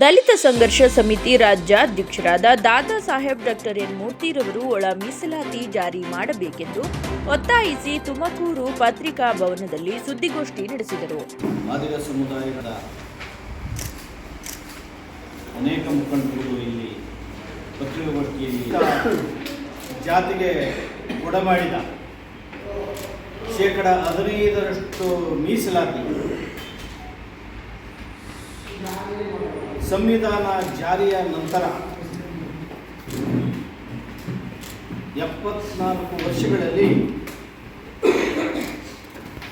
ದಲಿತ ಸಂಘರ್ಷ ಸಮಿತಿ ರಾಜ್ಯಾಧ್ಯಕ್ಷರಾದ ದಾದಾ ಸಾಹೇಬ್ ಡಾಕ್ಟರ್ ಎನ್ ಮೂರ್ತಿರವರು ಒಳ ಮೀಸಲಾತಿ ಜಾರಿ ಮಾಡಬೇಕೆಂದು ಒತ್ತಾಯಿಸಿ ತುಮಕೂರು ಪತ್ರಿಕಾ ಭವನದಲ್ಲಿ ಸುದ್ದಿಗೋಷ್ಠಿ ನಡೆಸಿದರು. ಸಮುದಾಯದ ಅನೇಕ ಮುಖಂಡರು ಇಲ್ಲಿ ಜಾತಿಗೆ ಕೊಡಮಾಡಿದ ಶೇಕಡ ಹದಿನೈದರಷ್ಟು ಮೀಸಲಾತಿ ಸಂವಿಧಾನ ಜಾರಿಯ ನಂತರ ಎಪ್ಪತ್ನಾಲ್ಕು ವರ್ಷಗಳಲ್ಲಿ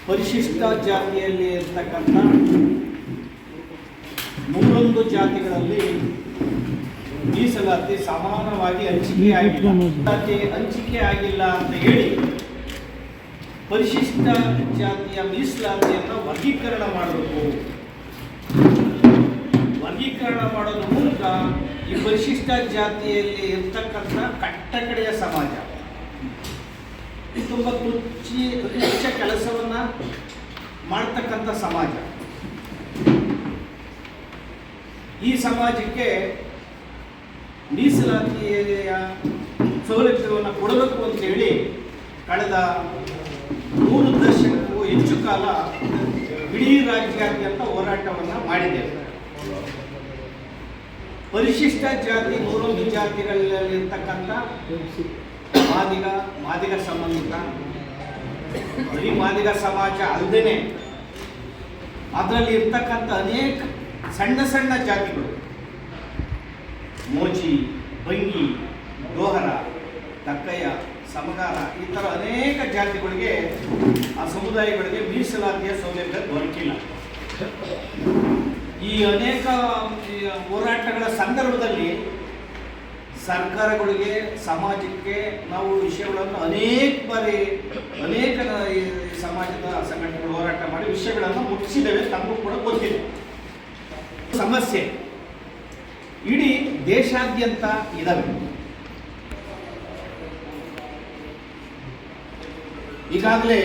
ಪರಿಶಿಷ್ಟ ಜಾತಿಯಲ್ಲಿ ಇರ್ತಕ್ಕಂಥ ಮೂರೊಂದು ಜಾತಿಗಳಲ್ಲಿ ಮೀಸಲಾತಿ ಸಮಾನವಾಗಿ ಹಂಚಿಕೆ ಆಗಿಲ್ಲ. ಜಾತಿ ಹಂಚಿಕೆ ಆಗಿಲ್ಲ ಅಂತ ಹೇಳಿ ಪರಿಶಿಷ್ಟ ಜಾತಿಯ ಮೀಸಲಾತಿಯನ್ನು ವರ್ಗೀಕರಣ ಮಾಡಬೇಕು. ವರ್ಗೀಕರಣ ಮಾಡೋದ್ರ ಮೂಲಕ ಈ ಪರಿಶಿಷ್ಟ ಜಾತಿಯಲ್ಲಿ ಇರ್ತಕ್ಕಂಥ ಕಟ್ಟಕಡೆಯ ಸಮಾಜ. ತುಂಬ ತುಚ್ಚಿ ತುಚ್ಛ ಕೆಲಸವನ್ನ ಮಾಡ್ತಕ್ಕಂಥ ಸಮಾಜ. ಈ ಸಮಾಜಕ್ಕೆ ಮೀಸಲಾತಿಯ ಸೌಲಭ್ಯವನ್ನು ಕೊಡಬೇಕು ಅಂತೇಳಿ ಕಳೆದ ಮೂರು ದಶಕಕ್ಕೂ ಹೆಚ್ಚು ಕಾಲ ಇಡೀ ರಾಜ್ಯಾದ್ಯಂತ ಹೋರಾಟವನ್ನು ಮಾಡಿದ್ದೇವೆ. ಪರಿಶಿಷ್ಟ ಜಾತಿ ನೂರೊಂದು ಜಾತಿಗಳಲ್ಲಿರ್ತಕ್ಕಂಥ ಮಾದಿಗ ಮಾದಿಗ ಸಂಬಂಧಿತ. ಬರೀ ಮಾದಿಗ ಸಮಾಜ ಅಲ್ಲದೇನೆ ಅದರಲ್ಲಿ ಇರ್ತಕ್ಕಂಥ ಅನೇಕ ಸಣ್ಣ ಸಣ್ಣ ಜಾತಿಗಳು. ಮೋಜಿ ಬಂಗಿ ಡೋಹರ ತಕ್ಕಯ್ಯ ಸಮಗಾರ ಈ ಥರ ಅನೇಕ ಜಾತಿಗಳಿಗೆ ಆ ಸಮುದಾಯಗಳಿಗೆ ಮೀಸಲಾತಿಯ ಸೌಲಭ್ಯ ದೊರಕಿಲ್ಲ. ಈ ಅನೇಕ ಹೋರಾಟಗಳ ಸಂದರ್ಭದಲ್ಲಿ ಸರ್ಕಾರಗಳಿಗೆ, ಸಮಾಜಕ್ಕೆ ನಾವು ವಿಷಯಗಳನ್ನು ಅನೇಕ ಬಾರಿ, ಅನೇಕ ಸಮಾಜದ ಸಂಘಟನೆಗಳು ಹೋರಾಟ ಮಾಡಿ ವಿಷಯಗಳನ್ನು ಮುಟ್ಟಿಸಿದ್ದೇವೆ, ತಮಗೂ ಕೂಡ ಗೊತ್ತಿದೆ. ಸಮಸ್ಯೆ. ಇಡೀ ದೇಶಾದ್ಯಂತ ಇದಾವೆ. ಈಗಾಗಲೇ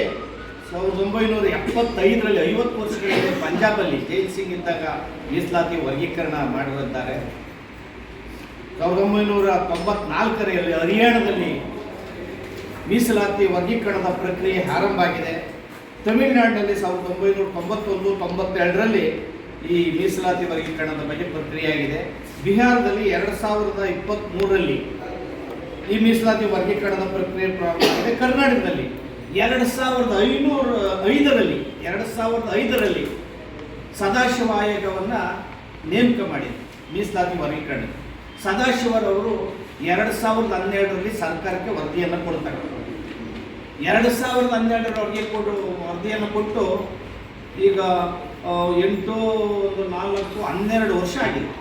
ಸಾವಿರದ ಒಂಬೈನೂರ ಎಪ್ಪತ್ತೈದರಲ್ಲಿ ಐವತ್ತು ವರ್ಷಗಳ ಹಿಂದೆ ಪಂಜಾಬಲ್ಲಿ ಜೈಲ್ ಸಿಂಗ್ ಇದ್ದಾಗ ಮೀಸಲಾತಿ ವರ್ಗೀಕರಣ ಮಾಡಿರುತ್ತಾರೆ. ಸಾವಿರದ ಒಂಬೈನೂರ ತೊಂಬತ್ನಾಲ್ಕರಲ್ಲಿ ಹರಿಯಾಣದಲ್ಲಿ ಮೀಸಲಾತಿ ವರ್ಗೀಕರಣದ ಪ್ರಕ್ರಿಯೆ ಆರಂಭ ಆಗಿದೆ. ತಮಿಳುನಾಡಿನಲ್ಲಿ ಸಾವಿರದ ಒಂಬೈನೂರ ತೊಂಬತ್ತೊಂದು, ತೊಂಬತ್ತೆರಡರಲ್ಲಿ ಈ ಮೀಸಲಾತಿ ವರ್ಗೀಕರಣದ ಬಗ್ಗೆ ಪ್ರಕ್ರಿಯೆ ಆಗಿದೆ. ಬಿಹಾರದಲ್ಲಿ ಎರಡು ಸಾವಿರದ ಇಪ್ಪತ್ತ್ಮೂರರಲ್ಲಿ ಈ ಮೀಸಲಾತಿ ವರ್ಗೀಕರಣದ ಪ್ರಕ್ರಿಯೆ ಪ್ರಾರಂಭ ಆಗಿದೆ. ಕರ್ನಾಟಕದಲ್ಲಿ ಎರಡು ಸಾವಿರದ ಐನೂರ ಐದರಲ್ಲಿ, ಎರಡು ಸಾವಿರದ ಐದರಲ್ಲಿ ಸದಾಶಿವ ಆಯೋಗವನ್ನು ನೇಮಕ ಮಾಡಿದೆ ಮೀಸಲಾತಿ ವರ್ಗೀಕರಣ. ಸದಾಶಿವರವರು ಎರಡು ಸಾವಿರದ ಹನ್ನೆರಡರಲ್ಲಿ ಸರ್ಕಾರಕ್ಕೆ ವರದಿಯನ್ನು ಕೊಡ್ತಾರೆ. ಎರಡು ಸಾವಿರದ ಹನ್ನೆರಡರ ಕೊಡು ಕೊಟ್ಟು ವರದಿಯನ್ನು ಕೊಟ್ಟು ಈಗ ಎಂಟು, ನಾಲ್ಕು, ಹನ್ನೆರಡು ವರ್ಷ ಆಗಿದೆ.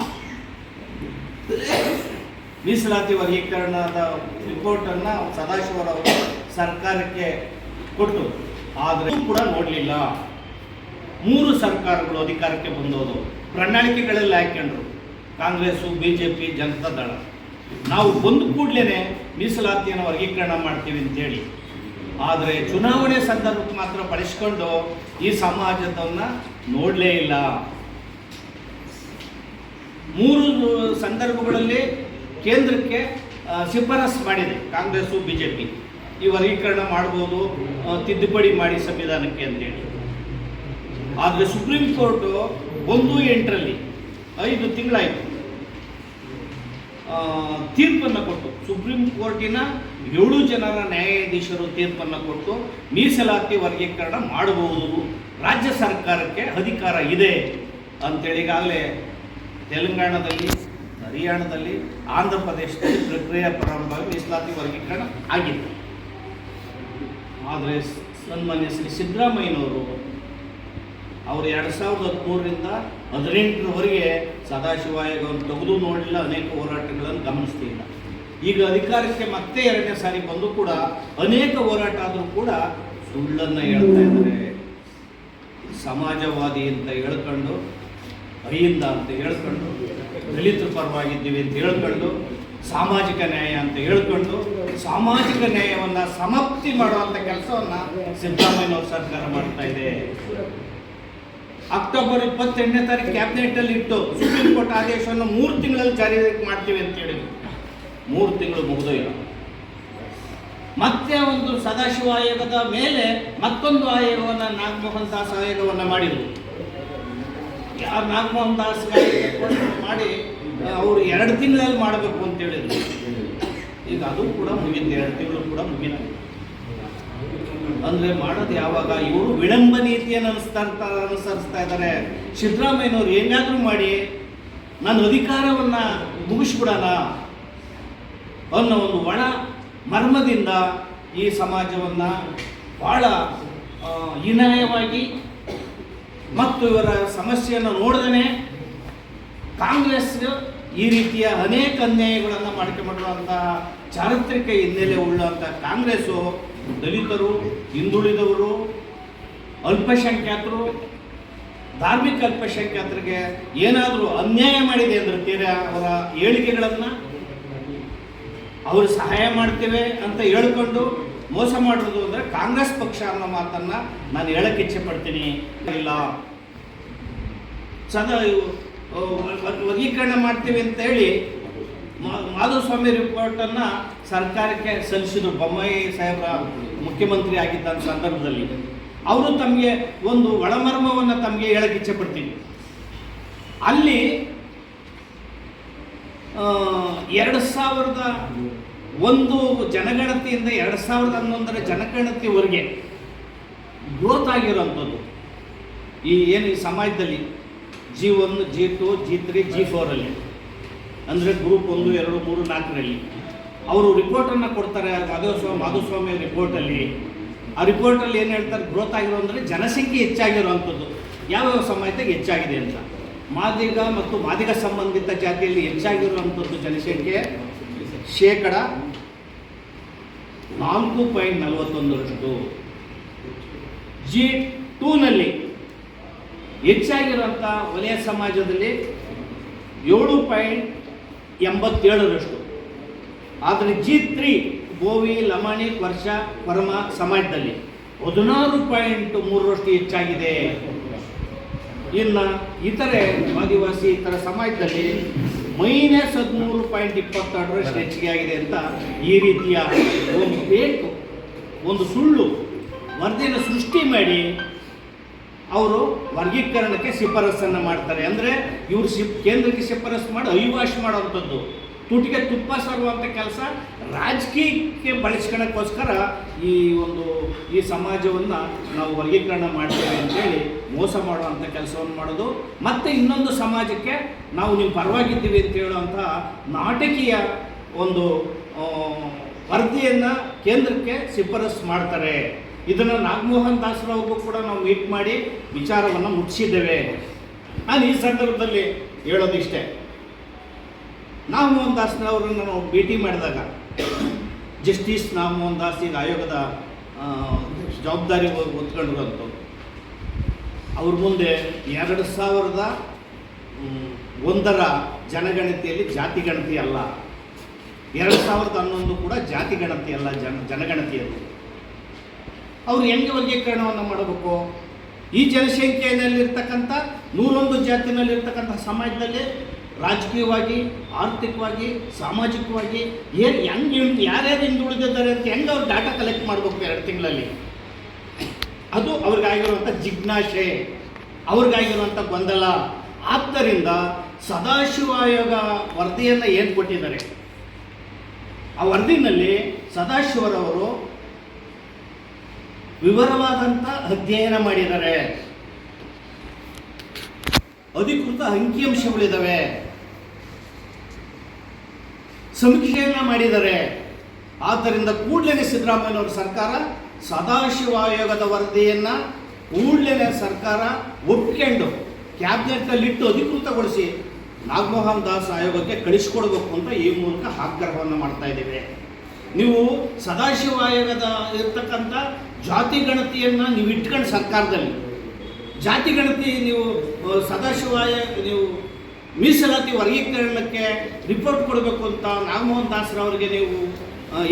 ಮೀಸಲಾತಿ ವರ್ಗೀಕರಣದ ರಿಪೋರ್ಟನ್ನು ಸದಾಶಿವರವರು ಸರ್ಕಾರಕ್ಕೆ ಕೊಟ್ಟು ಆದರೆ ಕೂಡ ನೋಡಲಿಲ್ಲ. ಮೂರು ಸರ್ಕಾರಗಳು ಅಧಿಕಾರಕ್ಕೆ ಬಂದೋದು. ಪ್ರಣಾಳಿಕೆಗಳಲ್ಲಿ ಹಾಕ್ಕೊಂಡ್ರು Congress B J P Janata Dal. ನಾವು ಬಂದ ಕೂಡಲೇ ಮೀಸಲಾತಿಯನ್ನು ವರ್ಗೀಕರಣ ಮಾಡ್ತೀವಿ ಅಂತೇಳಿ. ಆದರೆ ಚುನಾವಣೆ ಸಂದರ್ಭಕ್ಕೆ ಮಾತ್ರ ಬಳಸ್ಕೊಂಡು ಈ ಸಮಾಜದನ್ನ ನೋಡಲೇ ಇಲ್ಲ. ಮೂರು ಸಂದರ್ಭಗಳಲ್ಲಿ ಕೇಂದ್ರಕ್ಕೆ ಶಿಫಾರಸ್ ಮಾಡಿದೆ ಕಾಂಗ್ರೆಸ್ಸು ಬಿ ಜೆ ಪಿ ಈ ವರ್ಗೀಕರಣ ಮಾಡ್ಬೋದು ತಿದ್ದುಪಡಿ ಮಾಡಿ ಸಂವಿಧಾನಕ್ಕೆ ಅಂತೇಳಿ. ಆದರೆ ಸುಪ್ರೀಂ ಕೋರ್ಟು ಒಂದು ಎಂಟರಲ್ಲಿ ಐದು ತಿಂಗಳಾಯಿತು. ತೀರ್ಪನ್ನು ಕೊಟ್ಟು, ಸುಪ್ರೀಂ ಕೋರ್ಟಿನ ಏಳು ಜನರ ನ್ಯಾಯಾಧೀಶರು ತೀರ್ಪನ್ನು ಕೊಟ್ಟು ಮೀಸಲಾತಿ ವರ್ಗೀಕರಣ ಮಾಡಬಹುದು ರಾಜ್ಯ ಸರ್ಕಾರಕ್ಕೆ ಅಧಿಕಾರ ಇದೆ ಅಂತೇಳಿ ಈಗಾಗಲೇ ತೆಲಂಗಾಣದಲ್ಲಿ, ಹರಿಯಾಣದಲ್ಲಿ ಆಂಧ್ರ ಪ್ರದೇಶದಲ್ಲಿ ಪ್ರಕ್ರಿಯೆ ಪ್ರಾರಂಭವಾಗಿ ಮೀಸಲಾತಿ ವರ್ಗೀಕರಣ ಆಗಿದೆ. ಆದರೆ ಸನ್ಮಾನ್ಯ ಶ್ರೀ ಸಿದ್ದರಾಮಯ್ಯನವರು ಅವರು ಎರಡು ಸಾವಿರದ ಹದಿಮೂರರಿಂದ ಹದಿನೆಂಟರವರೆಗೆ ಸದಾಶಿವ ಆಯೋಗವನ್ನು ತೆಗೆದು ನೋಡಲಿಲ್ಲ, ಅನೇಕ ಹೋರಾಟಗಳನ್ನು ಗಮನಿಸ್ತಿಲ್ಲ ಈಗ ಅಧಿಕಾರಕ್ಕೆ ಮತ್ತೆ ಎರಡನೇ ಸಾರಿ ಬಂದು ಕೂಡ ಅನೇಕ ಹೋರಾಟ ಆದರೂ ಕೂಡ ಸುಳ್ಳನ್ನು ಹೇಳ್ತಾ ಇದ್ದಾರೆ. ಸಮಾಜವಾದಿ ಅಂತ ಹೇಳ್ಕೊಂಡು, ಅಹಿಂದ ಅಂತ ಹೇಳ್ಕೊಂಡು, ದಲಿತರ ಪರವಾಗಿದ್ದೀವಿ ಅಂತ ಹೇಳ್ಕೊಂಡು ಸಾಮಾಜಿಕ ನ್ಯಾಯ ಅಂತ ಹೇಳ್ಕೊಂಡು ಸಾಮಾಜಿಕ ನ್ಯಾಯವನ್ನು ಸಮಾಪ್ತಿ ಮಾಡುವಂಥ ಕೆಲಸವನ್ನು ಸಿದ್ದರಾಮಯ್ಯನವ್ರ ಸರ್ಕಾರ ಮಾಡ್ತಾ ಇದೆ. ಅಕ್ಟೋಬರ್ ಇಪ್ಪತ್ತೆಂಟನೇ ತಾರೀಕು ಕ್ಯಾಬಿನೆಟ್ ಅಲ್ಲಿ ಇಟ್ಟು ಸುಪ್ರೀಂ ಕೋರ್ಟ್ ಆದೇಶವನ್ನು ಮೂರು ತಿಂಗಳಲ್ಲಿ ಜಾರಿ ಮಾಡ್ತೀವಿ ಅಂತ ಹೇಳಿದ್ರು. ಮೂರು ತಿಂಗಳು ಇಲ್ಲ ಮತ್ತೆ ಒಂದು ಸದಾಶಿವ ಆಯೋಗದ ಮೇಲೆ ಮತ್ತೊಂದು ಆಯೋಗವನ್ನು ನಾಗಮೋಹನ್ ದಾಸ್ ಆಯೋಗವನ್ನು ಮಾಡಿದರು. ಯಾರು ನಾಗಮೋಹನ್ ದಾಸ್ ಮಾಡಿ ಅವರು ಎರಡು ತಿಂಗಳಲ್ಲಿ ಮಾಡಬೇಕು ಅಂತ ಹೇಳಿದ್ರು. ಈಗ ಅದು ಕೂಡ ಮುಗಿತು, ಎರಡು ತಿಂಗಳು ಕೂಡ ಮುಗಿತು. ಅಂದ್ರೆ ಮಾಡೋದು ಯಾವಾಗ? ಇವರು ವಿಳಂಬ ನೀತಿಯನ್ನು ಅನುಸ್ತಾ ಅನುಸರಿಸ್ತಾ ಇದ್ದಾರೆ ಸಿದ್ದರಾಮಯ್ಯನವ್ರು ಏನಾದ್ರೂ ಮಾಡಿ ನನ್ನ ಅಧಿಕಾರವನ್ನ ಮುಗಿಸ್ಬಿಡೋಣ ಅನ್ನೋ ಒಂದು ಒಣ ಮರ್ಮದಿಂದ ಈ ಸಮಾಜವನ್ನ ಬಹಳ ಹೀನಾಯವಾಗಿ ಮತ್ತು ಇವರ ಸಮಸ್ಯೆಯನ್ನು ನೋಡದೇ ಕಾಂಗ್ರೆಸ್ ಈ ರೀತಿಯ ಅನೇಕ ಅನ್ಯಾಯಗಳನ್ನು ಮಾಡಿಕೊಂಡಿರುವಂತಹ ಚಾರಿತ್ರಿಕ ಹಿನ್ನೆಲೆ ಉಳ್ಳಂಥ ಕಾಂಗ್ರೆಸ್ಸು ದಲಿತರು, ಹಿಂದುಳಿದವರು, ಅಲ್ಪಸಂಖ್ಯಾತರು, ಧಾರ್ಮಿಕ ಅಲ್ಪಸಂಖ್ಯಾತರಿಗೆ ಏನಾದರೂ ಅನ್ಯಾಯ ಮಾಡಿದೆ ಅಂದ್ರೆ ತೀರ ಅವರ ಹೇಳಿಕೆಗಳನ್ನು ಅವರು ಸಹಾಯ ಮಾಡ್ತೇವೆ ಅಂತ ಹೇಳ್ಕೊಂಡು ಮೋಸ ಮಾಡೋದು ಅಂದರೆ ಕಾಂಗ್ರೆಸ್ ಪಕ್ಷ ಅನ್ನೋ ಮಾತನ್ನು ನಾನು ಹೇಳಕ್ಕೆ ಇಚ್ಛೆ ಪಡ್ತೀನಿ. ಇಲ್ಲ. ಸದಾ ವರ್ಗೀಕರಣ ಮಾಡ್ತೀವಿ ಅಂತ ಹೇಳಿ ಮಾಧುಸ್ವಾಮಿ ರಿಪೋರ್ಟನ್ನು ಸರ್ಕಾರಕ್ಕೆ ಸಲ್ಲಿಸಿದ್ರು. ಬೊಮ್ಮಾಯಿ ಸಾಹೇಬರ ಮುಖ್ಯಮಂತ್ರಿ ಆಗಿದ್ದ ಸಂದರ್ಭದಲ್ಲಿ. ಅವರು ತಮಗೆ ಒಂದು ಒಳಮರ್ಮವನ್ನು ತಮಗೆ ಹೇಳಕ್ಕೆ ಇಚ್ಛೆ ಪಡ್ತೀನಿ. ಅಲ್ಲಿ ಎರಡು ಸಾವಿರದ ಒಂದು ಜನಗಣತಿಯಿಂದ ಎರಡು ಸಾವಿರದ ಹನ್ನೊಂದರ ಜನಗಣತಿವರೆಗೆ ಗ್ರೋತ್ ಆಗಿರೋಂಥದ್ದು ಈ ಏನು ಈ ಸಮಾಜದಲ್ಲಿ G one G two, G three G ಫೋರಲ್ಲಿ ಅಂದರೆ ಗ್ರೂಪ್ ಒಂದು, ಎರಡು, ಮೂರು, ನಾಲ್ಕರಲ್ಲಿ. ಅವರು ರಿಪೋರ್ಟನ್ನು ಕೊಡ್ತಾರೆ ಮಾಧವಸ್ವಾಮಿ ಮಾಧುಸ್ವಾಮಿ ರಿಪೋರ್ಟಲ್ಲಿ ಆ ರಿಪೋರ್ಟಲ್ಲಿ ಏನು ಹೇಳ್ತಾರೆ? ಗ್ರೋತ್ ಆಗಿರೋ ಅಂದರೆ ಜನಸಂಖ್ಯೆ ಹೆಚ್ಚಾಗಿರುವಂಥದ್ದು. ಯಾವ್ಯಾವ ಸಮಯದಾಗ ಹೆಚ್ಚಾಗಿದೆ ಅಂತ. ಮಾದಿಗ ಮತ್ತು ಮಾದಿಗ ಸಂಬಂಧಿತ ಜಾತಿಯಲ್ಲಿ ಹೆಚ್ಚಾಗಿರುವಂಥದ್ದು ಜನಸಂಖ್ಯೆ ಶೇಕಡ ನಾಲ್ಕು ಪಾಯಿಂಟ್ ನಲವತ್ತೊಂದರಷ್ಟು. ಜಿ ಟೂನಲ್ಲಿ ಹೆಚ್ಚಾಗಿರುವಂಥ ವಲಯ ಸಮಾಜದಲ್ಲಿ ಏಳು ಪಾಯಿಂಟ್ ಎಂಬತ್ತೇಳರಷ್ಟು. ಆದರೆ ಜಿ ತ್ರೀ, ಗೋವಿ, ಲಮಾಣಿ, ವರ್ಷ ಪರಮ ಸಮಾಜದಲ್ಲಿ ಹದಿನಾರು ಪಾಯಿಂಟ್ ಮೂರರಷ್ಟು ಹೆಚ್ಚಾಗಿದೆ. ಇನ್ನು ಇತರೆ ಆದಿವಾಸಿ, ಇತರ ಸಮಾಜದಲ್ಲಿ ಮೈನಸ್ ಹದಿಮೂರು ಪಾಯಿಂಟ್ ಇಪ್ಪತ್ತೆರಡರಷ್ಟು ಹೆಚ್ಚಿಗೆ ಆಗಿದೆ ಅಂತ ಈ ರೀತಿಯ ಒಂದು ಬೇಕು, ಒಂದು ಸುಳ್ಳು ವರದಿಯನ್ನು ಸೃಷ್ಟಿ ಮಾಡಿ ಅವರು ವರ್ಗೀಕರಣಕ್ಕೆ ಶಿಫಾರಸನ್ನು ಮಾಡ್ತಾರೆ. ಅಂದರೆ ಇವರು ಶಿಫ್, ಕೇಂದ್ರಕ್ಕೆ ಶಿಫಾರಸು ಮಾಡಿ ಅವಿವಾಶ್ ಮಾಡೋವಂಥದ್ದು. ತುಟಿಗೆ ತುಪ್ಪ ಸರುವಂಥ ಕೆಲಸ ರಾಜಕೀಯಕ್ಕೆ ಬಳಸ್ಕೊಳಕ್ಕೋಸ್ಕರ ಈ ಒಂದು, ಈ ಸಮಾಜವನ್ನು ನಾವು ವರ್ಗೀಕರಣ ಮಾಡ್ತೇವೆ ಅಂತೇಳಿ ಮೋಸ ಮಾಡುವಂಥ ಕೆಲಸವನ್ನು ಮಾಡೋದು. ಮತ್ತು ಇನ್ನೊಂದು ಸಮಾಜಕ್ಕೆ ನಾವು ನೀವು ಪರವಾಗಿದ್ದೀವಿ ಅಂತ ಹೇಳುವಂಥ ನಾಟಕೀಯ ಒಂದು ವರದಿಯನ್ನು ಕೇಂದ್ರಕ್ಕೆ ಶಿಫಾರಸು ಮಾಡ್ತಾರೆ. ಇದನ್ನು ನಾಗಮೋಹನ್ ದಾಸರವ್ರಿಗೂ ಕೂಡ ನಾವು ಮೀಟ್ ಮಾಡಿ ವಿಚಾರವನ್ನು ಮುಟ್ಟಿಸಿದ್ದೇವೆ ನಾನು ಈ ಸಂದರ್ಭದಲ್ಲಿ ಹೇಳೋದಿಷ್ಟೇ ನಾಗಮೋಹನ್ ದಾಸ್ನವರನ್ನು ನಾವು ಭೇಟಿ ಮಾಡಿದಾಗ ಜಸ್ಟಿಸ್ ನಾಗಮೋಹನ್ ದಾಸ್ ಈಗ ಆಯೋಗದ ಜವಾಬ್ದಾರಿ ಹೊತ್ಕೊಂಡಿರುವಂಥವ್ರು ಅವ್ರ ಮುಂದೆ ಎರಡು ಸಾವಿರದ ಒಂದರ ಜನಗಣತಿಯಲ್ಲಿ ಜಾತಿ ಗಣತಿ ಅಲ್ಲ. ಎರಡು ಸಾವಿರದ ಹನ್ನೊಂದು ಕೂಡ ಜಾತಿ ಗಣತಿ ಅಲ್ಲ ಜನ ಜನಗಣತಿಯಲ್ಲಿ ಅವ್ರು ಹೆಂಗೆ ವರ್ಗೀಕರಣವನ್ನು ಮಾಡಬೇಕು? ಈ ಜನಸಂಖ್ಯೆಯಲ್ಲಿರ್ತಕ್ಕಂಥ, ನೂರೊಂದು ಜಾತಿನಲ್ಲಿರ್ತಕ್ಕಂಥ ಸಮಾಜದಲ್ಲಿ ರಾಜಕೀಯವಾಗಿ, ಆರ್ಥಿಕವಾಗಿ, ಸಾಮಾಜಿಕವಾಗಿ ಏನು ಹೆಂಗೆ ಯಾರ್ಯಾರು ಹಿಂದುಳಿದಿದ್ದಾರೆ ಅಂತ ಹೆಂಗೆ ಅವ್ರು ಡಾಟಾ ಕಲೆಕ್ಟ್ ಮಾಡಬೇಕು ಎರಡು ತಿಂಗಳಲ್ಲಿ? ಅದು ಅವ್ರಿಗಾಗಿರುವಂಥ ಜಿಜ್ಞಾಸೆ, ಅವ್ರಿಗಾಗಿರುವಂಥ ಗೊಂದಲ. ಆದ್ದರಿಂದ ಸದಾಶಿವ ಆಯೋಗ ವರದಿಯನ್ನು ಏನು ಕೊಟ್ಟಿದ್ದಾರೆ? ಆ ವರದಿನಲ್ಲಿ ಸದಾಶಿವರವರು ವಿವರವಾದಂಥ ಅಧ್ಯಯನ ಮಾಡಿದ್ದಾರೆ ಅಧಿಕೃತ ಅಂಕಿಅಂಶಗಳಿದ್ದಾವೆ ಸಮೀಕ್ಷೆಯನ್ನ ಮಾಡಿದ್ದಾರೆ ಆದ್ದರಿಂದ ಕೂಡಲೇ ಸಿದ್ದರಾಮಯ್ಯನವರ ಸರ್ಕಾರ ಸದಾಶಿವ ಆಯೋಗದ ವರದಿಯನ್ನು ಕೂಡಲೇ ಸರ್ಕಾರ ಒಪ್ಕೊಂಡು ಕ್ಯಾಬಿನೆಟ್ನಲ್ಲಿಟ್ಟು ಅಧಿಕೃತಗೊಳಿಸಿ ನಾಗಮೋಹನ್ ದಾಸ್ ಆಯೋಗಕ್ಕೆ ಕಳಿಸಿಕೊಡ್ಬೇಕು ಅಂತ ಈ ಮೂಲಕ ಆಗ್ರಹವನ್ನು ಮಾಡ್ತಾ ಇದ್ದೇವೆ. ನೀವು ಸದಾಶಿವ ಆಯೋಗದ ಇರ್ತಕ್ಕಂಥ ಜಾತಿ ಗಣತಿಯನ್ನು ನೀವು ಇಟ್ಕೊಂಡು ಸರ್ಕಾರದಲ್ಲಿ. ಜಾತಿ ಗಣತಿ ನೀವು ಸದಾಶಿವಾಯ, ನೀವು ಮೀಸಲಾತಿ ವರ್ಗೀಕರಣಕ್ಕೆ ರಿಪೋರ್ಟ್ ಕೊಡಬೇಕು ಅಂತ ನಾಗಮೋಹನ್ ದಾಸರವರಿಗೆ ನೀವು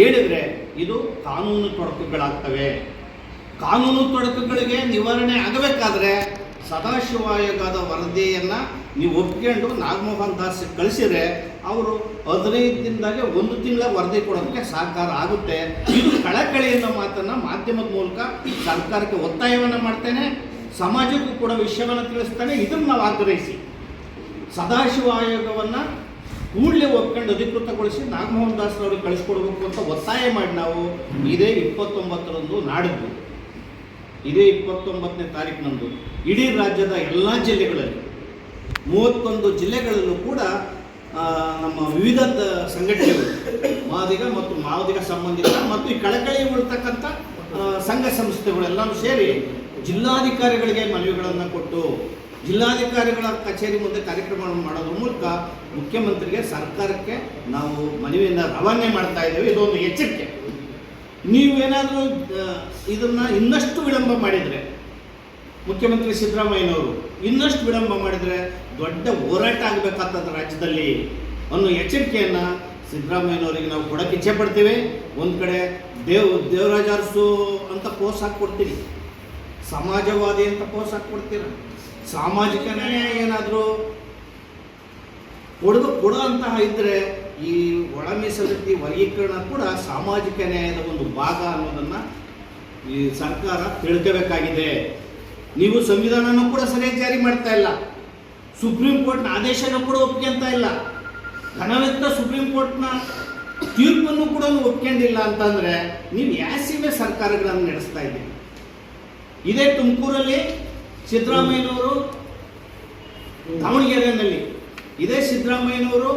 ಹೇಳಿದರೆ ಇದು ಕಾನೂನು ತೊಡಕುಗಳಾಗ್ತವೆ. ಕಾನೂನು ತೊಡಕುಗಳಿಗೆ ನಿವಾರಣೆ ಆಗಬೇಕಾದ್ರೆ ಸದಾಶಿವ ಆಯೋಗದ ವರದಿಯನ್ನು ನೀವು ಒಪ್ಕೊಂಡು ನಾಗಮೋಹನ್ ದಾಸ್ ಕಳಿಸಿದ್ರೆ ಅವರು ಹದಿನೈದು ದಿನದಾಗೆ ಒಂದು ತಿಂಗಳ ವರದಿ ಕೊಡೋದಕ್ಕೆ ಸಹಕಾರ ಆಗುತ್ತೆ. ಇದು ಕಳಕಳಿ ಅನ್ನೋ ಮಾತನ್ನು ಮಾಧ್ಯಮದ ಮೂಲಕ ಸರ್ಕಾರಕ್ಕೆ ಒತ್ತಾಯವನ್ನು ಮಾಡ್ತೇನೆ. ಸಮಾಜಕ್ಕೂ ಕೂಡ ವಿಷಯವನ್ನು ತಿಳಿಸ್ತಾನೆ. ಇದನ್ನು ನಾವು ಆಗ್ರಹಿಸಿ. ಸದಾಶಿವ ಆಯೋಗವನ್ನು ಕೂಡಲೇ ಒಪ್ಕೊಂಡು ಅಧಿಕೃತಗೊಳಿಸಿ ನಾಗಮೋಹನ್ ದಾಸ್ ಅವರಿಗೆ ಕಳಿಸ್ಕೊಡ್ಬೇಕು ಅಂತ ಒತ್ತಾಯ ಮಾಡಿ ನಾವು ಇದೇ ಇಪ್ಪತ್ತೊಂಬತ್ತರಂದು ನಾಡಿದ್ದು. ಇದೇ ಇಪ್ಪತ್ತೊಂಬತ್ತನೇ ತಾರೀಕಿನಂದು ಇಡೀ ರಾಜ್ಯದ ಎಲ್ಲ ಜಿಲ್ಲೆಗಳಲ್ಲಿ, ಮೂವತ್ತೊಂದು ಜಿಲ್ಲೆಗಳಲ್ಲೂ ಕೂಡ ನಮ್ಮ ವಿವಿಧ ಸಂಘಟನೆಗಳು, ಮಾದಿಗ ಮತ್ತು ಮಾವದಿಗ ಸಂಬಂಧಿತ ಮತ್ತು ಈ ಕಳಕಳಿ ಸಂಘ ಸಂಸ್ಥೆಗಳೆಲ್ಲನೂ ಸೇರಿ ಜಿಲ್ಲಾಧಿಕಾರಿಗಳಿಗೆ ಮನವಿಗಳನ್ನು ಕೊಟ್ಟು, ಜಿಲ್ಲಾಧಿಕಾರಿಗಳ ಕಚೇರಿ ಮುಂದೆ ಕಾರ್ಯಕ್ರಮವನ್ನು ಮಾಡೋದ್ರ ಮೂಲಕ ಮುಖ್ಯಮಂತ್ರಿಗೆ, ಸರ್ಕಾರಕ್ಕೆ ನಾವು ಮನವಿಯನ್ನು ರವಾನೆ ಮಾಡ್ತಾ ಇದ್ದೇವೆ. ಇದೊಂದು ಎಚ್ಚರಿಕೆ. ನೀವೇನಾದರೂ ಇದನ್ನು ಇನ್ನಷ್ಟು ವಿಳಂಬ ಮಾಡಿದರೆ ಮುಖ್ಯಮಂತ್ರಿ ಸಿದ್ದರಾಮಯ್ಯನವರು ಇನ್ನಷ್ಟು ವಿಳಂಬ ಮಾಡಿದರೆ ದೊಡ್ಡ ಹೋರಾಟ ಆಗಬೇಕಾಗ್ತದೆ ರಾಜ್ಯದಲ್ಲಿ ಅನ್ನೋ ಎಚ್ಚರಿಕೆಯನ್ನು ಸಿದ್ದರಾಮಯ್ಯನವರಿಗೆ ನಾವು ಕೊಡಕ್ಕೆ ಇಚ್ಛೆ ಪಡ್ತೀವಿ. ಒಂದು ಕಡೆ ದೇವ್, ದೇವರಾಜ ಅರಸು ಅಂತ ಪೋಸ್ ಹಾಕ್ಕೊಡ್ತೀರಿ. ಸಮಾಜವಾದಿ ಅಂತ ಪೋಸ್ ಹಾಕ್ಕೊಡ್ತೀರ? ಸಾಮಾಜಿಕ ನ್ಯಾಯ ಏನಾದರೂ ಕೊಡದು ಕೊಡೋ ಅಂತಹ ಇದ್ದರೆ ಈ ಒಳ ಮೀಸಲತಿ ವರ್ಗೀಕರಣ ಕೂಡ ಸಾಮಾಜಿಕ ನ್ಯಾಯದ ಒಂದು ಭಾಗ ಅನ್ನೋದನ್ನು ಈ ಸರ್ಕಾರ ತಿಳ್ಕೋಬೇಕಾಗಿದೆ. ನೀವು ಸಂವಿಧಾನನೂ ಕೂಡ ಸರಿಯಾಗಿ ಜಾರಿ ಮಾಡ್ತಾ ಇಲ್ಲ. ಸುಪ್ರೀಂ ಕೋರ್ಟ್ನ ಆದೇಶನೂ ಕೂಡ ಒಪ್ಕೊಂತ ಇಲ್ಲ. ಘನವೆತ್ತ ಸುಪ್ರೀಂ ಕೋರ್ಟ್ನ ತೀರ್ಪನ್ನು ಕೂಡ ಒಪ್ಕೊಂಡಿಲ್ಲ ಅಂತಂದ್ರೆ ನೀವು ಯಾಸಿಮೆ ಸರ್ಕಾರಗಳನ್ನು ನಡೆಸ್ತಾ ಇದ್ದೀವಿ ಇದೇ ತುಮಕೂರಲ್ಲಿ ಸಿದ್ದರಾಮಯ್ಯನವರು ದಾವಣಗೆರೆಯಲ್ಲಿ, ಇದೇ ಸಿದ್ದರಾಮಯ್ಯನವರು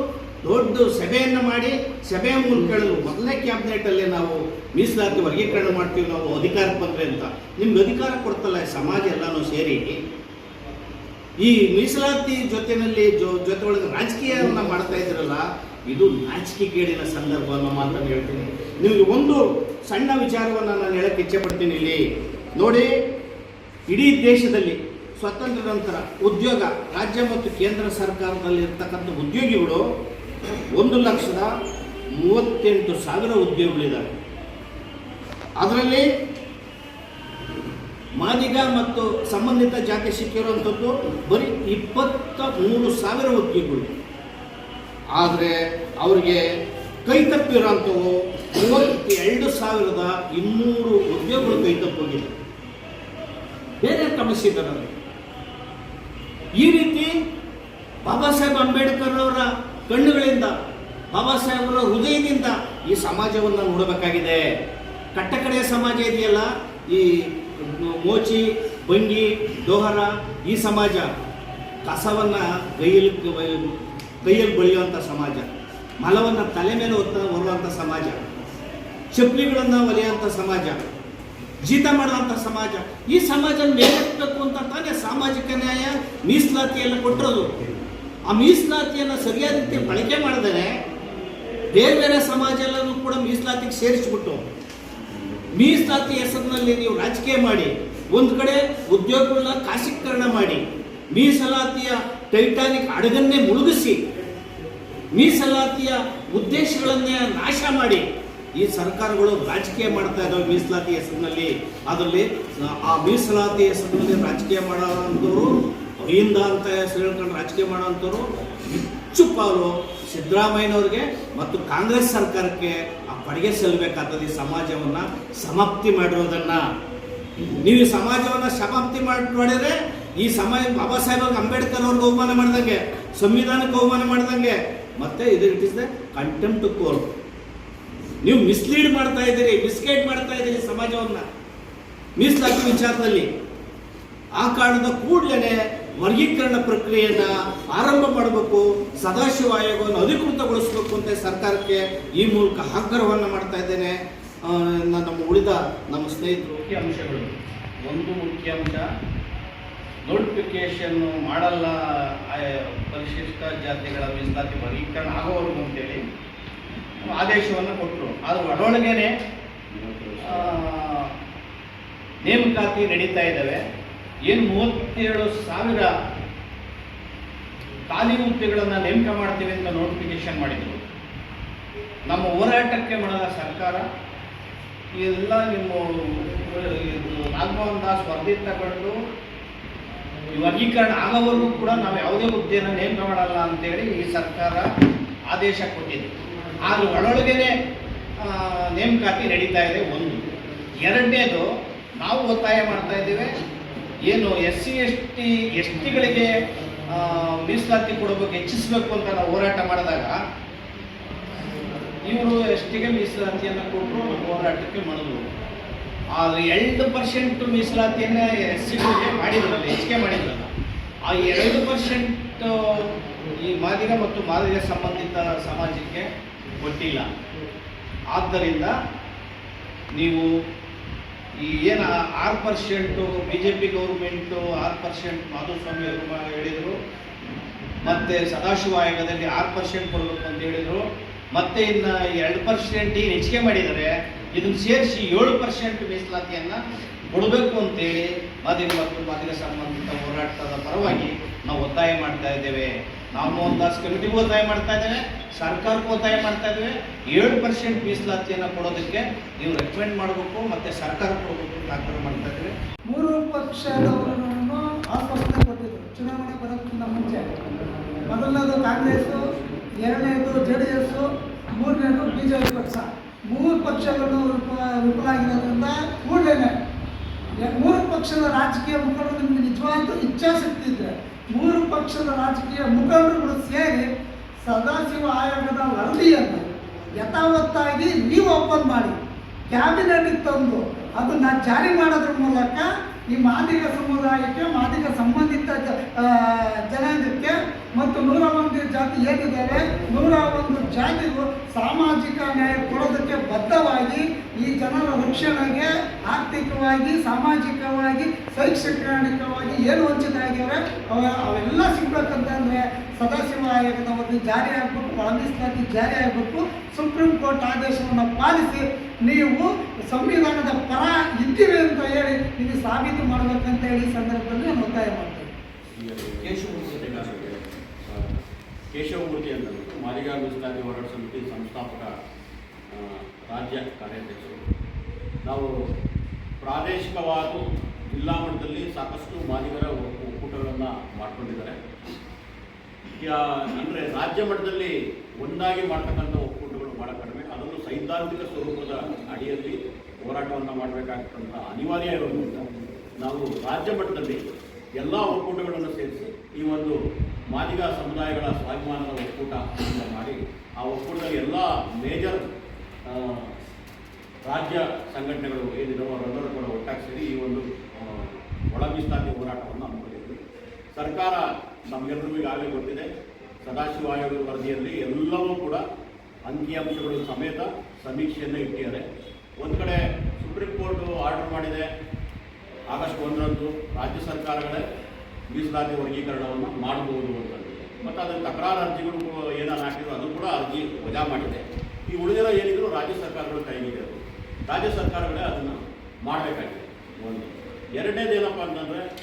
ದೊಡ್ಡ ಸಭೆಯನ್ನು ಮಾಡಿ ಸಭೆಯ ಮೂಲಕ ಹೇಳಿದ್ರು ಮೊದಲನೇ ಕ್ಯಾಬಿನೆಟಲ್ಲೇ ನಾವು ಮೀಸಲಾತಿ ವರ್ಗೀಕರಣ ಮಾಡ್ತೀವಿ ನಾವು ಅಧಿಕಾರ ಪತ್ರ ಅಂತ. ನಿಮ್ಗೆ ಅಧಿಕಾರ ಕೊಡ್ತಲ್ಲ ಸಮಾಜ ಎಲ್ಲನೂ ಸೇರಿ. ಈ ಮೀಸಲಾತಿ ಜೊತೆನಲ್ಲಿ ಜೊ, ಜೊತೆ ಒಳಗೆ ರಾಜಕೀಯವನ್ನು ಮಾಡ್ತಾ ಇದ್ದೀರಲ್ಲ ಇದು ನಾಚಿಕೆಗೇಡಿನ ಸಂದರ್ಭ ಅನ್ನೋ ಮಾತ್ರ ಹೇಳ್ತೀನಿ. ನಿಮಗೆ ಒಂದು ಸಣ್ಣ ವಿಚಾರವನ್ನು ನಾನು ಹೇಳಕ್ಕೆ ಇಚ್ಛೆ ಪಡ್ತೀನಿ ಇಲ್ಲಿ. ನೋಡಿ, ಇಡೀ ದೇಶದಲ್ಲಿ ಸ್ವತಂತ್ರ ನಂತರ ಉದ್ಯೋಗ, ರಾಜ್ಯ ಮತ್ತು ಕೇಂದ್ರ ಸರ್ಕಾರದಲ್ಲಿ ಇರ್ತಕ್ಕಂಥ ಉದ್ಯೋಗಿಗಳು ಒಂದು ಲಕ್ಷದ ಮೂವತ್ತೆಂಟು ಸಾವಿರ ಉದ್ಯೋಗಗಳಿದ್ದಾವೆ ಅದರಲ್ಲಿ ಮಾದಿಗ ಮತ್ತು ಸಂಬಂಧಿತ ಜಾತಿ ಸಿಕ್ಕಿರುವಂಥದ್ದು ಬರೀ ಇಪ್ಪತ್ತ ಮೂರು ಸಾವಿರ ಉದ್ಯೋಗಗಳು. ಆದರೆ ಅವರಿಗೆ ಕೈ ತಪ್ಪಿರೋಂಥವು ಮೂವತ್ತೆರಡು ಸಾವಿರದ ಇನ್ನೂರು ಉದ್ಯೋಗಗಳು ಕೈ ತಪ್ಪೋಗಿದೆ ಬೇರೆ ಇದೆ ಈ ರೀತಿ ಬಾಬಾ ಸಾಹೇಬ್ ಅಂಬೇಡ್ಕರ್ ಅವರ ಕಣ್ಣುಗಳಿಂದ, ಬಾಬಾ ಸಾಹೇಬರ ಹೃದಯದಿಂದ ಈ ಸಮಾಜವನ್ನು ನೋಡಬೇಕಾಗಿದೆ. ಕಟ್ಟಕಡೆಯ ಸಮಾಜ ಇದೆಯಲ್ಲ? ಈ ಮೋಚಿ ಬಂಗಿ ದೋಹರ, ಈ ಸಮಾಜ ಕಸವನ್ನು ಕೈಯಲ್ಲಿ ಕೈಯಲ್ಲಿ ಬಳಿಯುವಂಥ ಸಮಾಜ, ಮಲವನ್ನು ತಲೆ ಮೇಲೆ ಹೊತ್ತ ಹೊರುವಂಥ ಸಮಾಜ, ಚಪ್ಪಲಿಗಳನ್ನು ಒಲೆಯುವಂಥ ಸಮಾಜ, ಜೀತ ಮಾಡುವಂಥ ಸಮಾಜ. ಈ ಸಮಾಜ ಮೇಲೆತ್ತಬೇಕು ಅಂತ ತಾನೇ ಸಾಮಾಜಿಕ ನ್ಯಾಯ ಮೀಸಲಾತಿಯನ್ನು ಕೊಟ್ಟಿರೋದು. ಆ ಮೀಸಲಾತಿಯನ್ನು ಸರಿಯಾದ ರೀತಿ ಬಳಕೆ ಮಾಡಿದರೆ ಬೇರೆ ಬೇರೆ ಸಮಾಜ ಎಲ್ಲರೂ ಕೂಡ ಮೀಸಲಾತಿಗೆ ಸೇರಿಸ್ಬಿಟ್ಟು ಮೀಸಲಾತಿ ಹೆಸರಿನಲ್ಲಿ ನೀವು ರಾಜಕೀಯ ಮಾಡಿ, ಒಂದು ಕಡೆ ಉದ್ಯೋಗಗಳನ್ನ ಖಾಸೀಕರಣ ಮಾಡಿ, ಮೀಸಲಾತಿಯ ಟೈಟಾನಿಕ್ ಹಡಗನ್ನೇ ಮುಳುಗಿಸಿ, ಮೀಸಲಾತಿಯ ಉದ್ದೇಶಗಳನ್ನೇ ನಾಶ ಮಾಡಿ, ಈ ಸರ್ಕಾರಗಳು ರಾಜಕೀಯ ಮಾಡ್ತಾ ಇದ್ದಾವೆ ಮೀಸಲಾತಿ ಹೆಸರಿನಲ್ಲಿ. ಅದರಲ್ಲಿ ಆ ಮೀಸಲಾತಿ ಹೆಸರಿನಲ್ಲಿ ರಾಜಕೀಯ ಮಾಡೋಂಥವ್ರು ಅಹಿಂದ ಅಂತ ಹೆಸರು ಹೇಳ್ಕೊಂಡು ರಾಜಕೀಯ ಮಾಡೋಂಥವ್ರು ಹೆಚ್ಚು ಪಾಲು ಸಿದ್ದರಾಮಯ್ಯನವ್ರಿಗೆ ಮತ್ತು ಕಾಂಗ್ರೆಸ್ ಸರ್ಕಾರಕ್ಕೆ ಆ ಪಡೆಗೆ ಸಲ್ಲಬೇಕಾಗ್ತದೆ ಈ ಸಮಾಜವನ್ನು ಸಮಾಪ್ತಿ ಮಾಡಿರೋದನ್ನು. ನೀವು ಈ ಸಮಾಜವನ್ನು ಸಮಾಪ್ತಿ ಮಾಡಿ, ಮಾಡಿದ್ರೆ ಈ ಸಮಾಜ, ಬಾಬಾ ಸಾಹೇಬ್ ಅಂಬೇಡ್ಕರ್ ಅವ್ರಿಗೆ ಅವಮಾನ ಮಾಡ್ದಂಗೆ, ಸಂವಿಧಾನಕ್ಕೆ ಅವಮಾನ ಮಾಡ್ದಂಗೆ, ಮತ್ತೆ ಇದು ಇಟ್ ಇಸ್ ದ ಕಂಟೆಂಪ್ಟ್ ಕೋಲ್ ನೀವು ಮಿಸ್ಲೀಡ್ ಮಾಡ್ತಾ ಇದ್ದೀರಿ ಮಿಸ್ಗೈಡ್ ಮಾಡ್ತಾ ಇದ್ದೀರಿ ಸಮಾಜವನ್ನು. ಮೀಸಲಾತಿ ವಿಚಾರದಲ್ಲಿ ಆ ಕಾರಣದ ಕೂಡಲೇ ವರ್ಗೀಕರಣ ಪ್ರಕ್ರಿಯೆಯನ್ನ ಆರಂಭ ಮಾಡಬೇಕು ಸದಾಶಿವ ಆಯೋಗವನ್ನು ಅಧಿಕೃತಗೊಳಿಸಬೇಕು ಅಂತ ಸರ್ಕಾರಕ್ಕೆ ಈ ಮೂಲಕ ಆಗ್ರಹವನ್ನು ಮಾಡ್ತಾ ಇದ್ದೇನೆ. ನಮ್ಮ ಉಳಿದ ನಮ್ಮ ಸ್ನೇಹಿತರು. ಮುಖ್ಯ ಅಂಶಗಳು. ಒಂದು ಮುಖ್ಯ ಅಂಶ ನೋಟಿಫಿಕೇಶನ್ ಮಾಡಲ್ಲ ಪರಿಶಿಷ್ಟ ಜಾತಿಗಳ ಮೀಸಲಾತಿ ವರ್ಗೀಕರಣ ಆಗೋವರೆಗೂ ಅಂತೇಳಿ ಆದೇಶವನ್ನು ಕೊಟ್ಟರು ಅದು ಒಳಗೇನೆ ನೇಮಕಾತಿ ನಡೀತಾ ಇದ್ದಾವೆ. ಏನು ಮೂವತ್ತೇಳು ಸಾವಿರ ಖಾಲಿ ಹುದ್ದೆಗಳನ್ನು ನೇಮಕ ಮಾಡ್ತೀವಿ ಅಂತ ನೋಟಿಫಿಕೇಶನ್ ಮಾಡಿದರು. ನಮ್ಮ ಹೋರಾಟಕ್ಕೆ ಮಾಡದ ಸರ್ಕಾರ, ಎಲ್ಲ ನಿಮ್ಮ ಇದು ಸ್ಪರ್ಧೆ ತಗೊಂಡು ವರ್ಗೀಕರಣ ಆಗೋವರೆಗೂ ಕೂಡ ನಾವು ಯಾವುದೇ ಹುದ್ದೆಯನ್ನು ನೇಮಕ ಮಾಡಲ್ಲ ಅಂತೇಳಿ ಈ ಸರ್ಕಾರ ಆದೇಶ ಕೊಟ್ಟಿದೆ. ಆದ್ರೆ ಒಳೊಳಗೇನೆ ನೇಮಕಾತಿ ನಡೀತಾ ಇದೆ. ಒಂದು. ಎರಡನೇದು, ನಾವು ಒತ್ತಾಯ ಮಾಡ್ತಾ ಇದ್ದೇವೆ. ಏನು S C, S T, S ಟಿಗಳಿಗೆ ಮೀಸಲಾತಿ ಕೊಡಬೇಕು, ಹೆಚ್ಚಿಸಬೇಕು ಅಂತ ನಾವು ಹೋರಾಟ ಮಾಡಿದಾಗ, ಇವರು ಎಸ್ ಟಿಗೆ ಮೀಸಲಾತಿಯನ್ನು ಕೊಟ್ಟರು ಹೋರಾಟಕ್ಕೆ ಮಾಡಿದ್ರು ಆದರೆ ಎರಡು ಪರ್ಸೆಂಟ್ ಮೀಸಲಾತಿಯನ್ನು ಎಸ್ ಸಿಗಳಿಗೆ ಮಾಡಿದ್ರಲ್ಲ, ಹೆಚ್ಚಿಗೆ ಮಾಡಿದ್ರಲ್ಲ, ಆ ಎರಡು ಪರ್ಸೆಂಟ್, ಈ ಮಾದಿಗ ಮತ್ತು ಮಾದಿಗ ಸಂಬಂಧಿತ ಸಮಾಜಕ್ಕೆ ಕೊಟ್ಟಿಲ್ಲ ಆದ್ದರಿಂದ ನೀವು ಈ ಏನು ಆರು percent B J P government ಆರು ಪರ್ಸೆಂಟ್ ಮಾಧುಸ್ವಾಮಿ ಅವರು ಹೇಳಿದರು. ಮತ್ತೆ ಸದಾಶಿವ ಆಯೋಗದಲ್ಲಿ ಆರು ಪರ್ಸೆಂಟ್ ಕೊಡಬೇಕು ಅಂತ ಹೇಳಿದರು. ಮತ್ತೆ ಇನ್ನು ಎರಡು ಪರ್ಸೆಂಟ್ ಏನು ಹೆಚ್ಚಿಗೆ ಮಾಡಿದರೆ, ಇದನ್ನು ಸೇರಿಸಿ ಏಳು ಪರ್ಸೆಂಟ್ ಮೀಸಲಾತಿಯನ್ನು ಕೊಡಬೇಕು ಅಂತೇಳಿ ಮಾಧ್ಯಮ ಮತ್ತು ಮಾಧ್ಯಮ ಸಂಬಂಧಿತ ಹೋರಾಟದ ಪರವಾಗಿ ನಾವು ಒತ್ತಾಯ ಮಾಡ್ತಾ ಇದ್ದೇವೆ. ನಾವು ಒಂದು ದಾಸ್ ಕಮಿಟಿಗೂ ಒತ್ತಾಯ ಮಾಡ್ತಾ ಇದ್ದೇವೆ ಸರ್ಕಾರಕ್ಕೂ ಒತ್ತಾಯ ಮಾಡ್ತಾ ಇದ್ದೇವೆ. ಏಳು ಪರ್ಸೆಂಟ್ ಮೀಸಲಾತಿಯನ್ನು ಕೊಡೋದಕ್ಕೆ ನೀವು ರೆಕಮೆಂಡ್ ಮಾಡಬೇಕು ಮತ್ತು ಸರ್ಕಾರ ಕೊಡಬೇಕು ಅಂತ ಆಗ್ರಹ ಮಾಡ್ತಾ ಇದ್ದೇವೆ. ಮೂರು ಪಕ್ಷದವರನ್ನು ಕೊಟ್ಟಿದ್ರು. ಚುನಾವಣೆ ಬರೋಕ್ಕಿಂತ ಮುಂಚೆ. ಮೊದಲನೇದು ಕಾಂಗ್ರೆಸ್ಸು ಎರಡನೇದು ಜೆ ಡಿ ಎಸ್ಸು ಮೂರನೇದು ಬಿ ಜೆ ಪಿ ಪಕ್ಷ. ಮೂರು ಪಕ್ಷಗಳು ವಿಫಲ ವಿಫಲಾಗಿರೋದ್ರಿಂದ ಕೂಡಲೇ ಮೂರು ಪಕ್ಷದ ರಾಜಕೀಯ ಮುಖಂಡರು ನಿಮಗೆ ನಿಜವಾದ ಇಚ್ಛಾಶಕ್ತಿ ಇದ್ದರೆ ಮೂರು ಪಕ್ಷದ ರಾಜಕೀಯ ಮುಖಂಡರುಗಳು ಸೇರಿ ಸದಾಶಿವ ಆಯೋಗದ ವರದಿಯನ್ನು ಯಥಾವತ್ತಾಗಿ ನೀವು ಓಪನ್ ಮಾಡಿ. ಕ್ಯಾಬಿನೆಟ್ಗೆ ತಂದು ಅದನ್ನು ಜಾರಿ ಮಾಡೋದ್ರ ಮೂಲಕ ಈ ಮಾದಿಗ ಸಮುದಾಯಕ್ಕೆ, ಮಾದಿಗ ಸಂಬಂಧಿತ ಜನಾಂಗಕ್ಕೆ ಮತ್ತು ನೂರ ಒಂದು ಜಾತಿ ಏನಿದ್ದಾರೆ, ನೂರ ಒಂದು ಜಾತಿಗೂ ಸಾಮಾಜಿಕ ನ್ಯಾಯ ಕೊಡೋದಕ್ಕೆ ಬದ್ಧವಾಗಿ ಈ ಜನರ ರಕ್ಷಣೆಗೆ ಆರ್ಥಿಕವಾಗಿ, ಸಾಮಾಜಿಕವಾಗಿ, ಶೈಕ್ಷಣಿಕವಾಗಿ ಏನು ವಂಚಿತ ಆಗಿದ್ದಾರೆ ಅವ, ಅವೆಲ್ಲ ಸಿಗ್ಬೇಕಂತಂದ್ರೆ ಸದಾಶಿವ ಆಯೋಗದ ಒಂದು ಜಾರಿ ಆಗಬೇಕು ಒಳಗಿಸ್ತಾಗಿ ಜಾರಿ ಆಗಬೇಕು. ಸುಪ್ರೀಂ ಕೋರ್ಟ್ ಆದೇಶವನ್ನು ಪಾಲಿಸಿ ನೀವು ಸಂವಿಧಾನದ ಪರ ಇದ್ದೀವಿ ಅಂತ ಹೇಳಿ ಇದು ಸಾಬೀತು ಮಾಡಬೇಕಂತ ಹೇಳಿ ಸಂದರ್ಭದಲ್ಲಿ ನಾನು ಒತ್ತಾಯ ಮಾಡ್ತೇನೆ. ಕೇಶವಮೂರ್ತಿ ಅಂತ ಮಾದಿಗ ಮೀಸಲಾತಿ ಹೋರಾಟ ಸಮಿತಿ ಸಂಸ್ಥಾಪಕ ರಾಜ್ಯ ಕಾರ್ಯಾಧ್ಯಕ್ಷರು. ನಾವು ಪ್ರಾದೇಶಿಕವಾಗಿ ಜಿಲ್ಲಾ ಮಟ್ಟದಲ್ಲಿ ಸಾಕಷ್ಟು ಮಾದಿಗರ ಒಕ್ಕೂಟಗಳನ್ನು ಮಾಡ್ಕೊಂಡಿದ್ದಾರೆ. ಅಂದರೆ ರಾಜ್ಯ ಮಟ್ಟದಲ್ಲಿ ಒಂದಾಗಿ ಮಾಡ್ತಕ್ಕಂಥ ಒಕ್ಕೂಟಗಳು ಭಾಳ ಕಡಿಮೆ. ಅದನ್ನು ಸೈದ್ಧಾಂತಿಕ ಸ್ವರೂಪದ ಅಡಿಯಲ್ಲಿ ಹೋರಾಟವನ್ನು ಮಾಡಬೇಕಾಗ್ತಕ್ಕಂಥ ಅನಿವಾರ್ಯ ಇರೋದ್ರಿಂದ ನಾವು ರಾಜ್ಯ ಮಟ್ಟದಲ್ಲಿ ಎಲ್ಲ ಒಕ್ಕೂಟಗಳನ್ನು ಸೇರಿಸಿ ಈ ಒಂದು ಮಾದಿಗ ಸಮುದಾಯಗಳ ಸ್ವಾಭಿಮಾನದ ಒಕ್ಕೂಟ ಅಂತ ಮಾಡಿ ಆ ಒಕ್ಕೂಟದಲ್ಲಿ ಎಲ್ಲ ಮೇಜರ್ ರಾಜ್ಯ ಸಂಘಟನೆಗಳು ಏನಿದಾವೋ ಅವರೆಲ್ಲರೂ ಕೂಡ ಒಟ್ಟಾಗಿ ಸೇರಿ ಈ ಒಂದು ಒಳ ಹೋರಾಟವನ್ನು ಹಮ್ಮಿಕೊಂಡಿದ್ವಿ ಸರ್ಕಾರ ನಮಗೆಲ್ಲರಿಗೂ ಈಗಾಗಲೇ ಗೊತ್ತಿದೆ. ಸದಾಶಿವ ಆಯೋಗದ ವರದಿಯಲ್ಲಿ ಎಲ್ಲವೂ ಕೂಡ ಅಂಕಿಅಂಶಗಳು ಸಮೇತ ಸಮೀಕ್ಷೆಯನ್ನು ಇಟ್ಟಿದ್ದಾರೆ. ಒಂದು ಕಡೆ ಸುಪ್ರೀಂ ಕೋರ್ಟ್ ಆರ್ಡರ್ ಮಾಡಿದೆ. ಆಗಸ್ಟ್ ಒಂದರಂದು ರಾಜ್ಯ ಸರ್ಕಾರಗಳೇ ಮೀಸಲಾತಿ ವರ್ಗೀಕರಣವನ್ನು ಮಾಡಬಹುದು ಅಂತ ಮತ್ತು ಅದರ ತಕರಾರು ಅರ್ಜಿಗಳು ಏನಾರು ಹಾಕಿದ್ರು, ಅದು ಕೂಡ ಅರ್ಜಿ ವಜಾ ಮಾಡಿದೆ. ಈ ಉಳಿದಿರೋ ಏನಿದ್ರು ರಾಜ್ಯ ಸರ್ಕಾರಗಳು ಕೈಗಿದೆ ರಾಜ್ಯ ಸರ್ಕಾರಗಳೇ ಅದನ್ನು ಮಾಡಬೇಕಾಗಿದೆ. ಒಂದು. ಎರಡನೇದು ಏನಪ್ಪ ಅಂತಂದರೆ,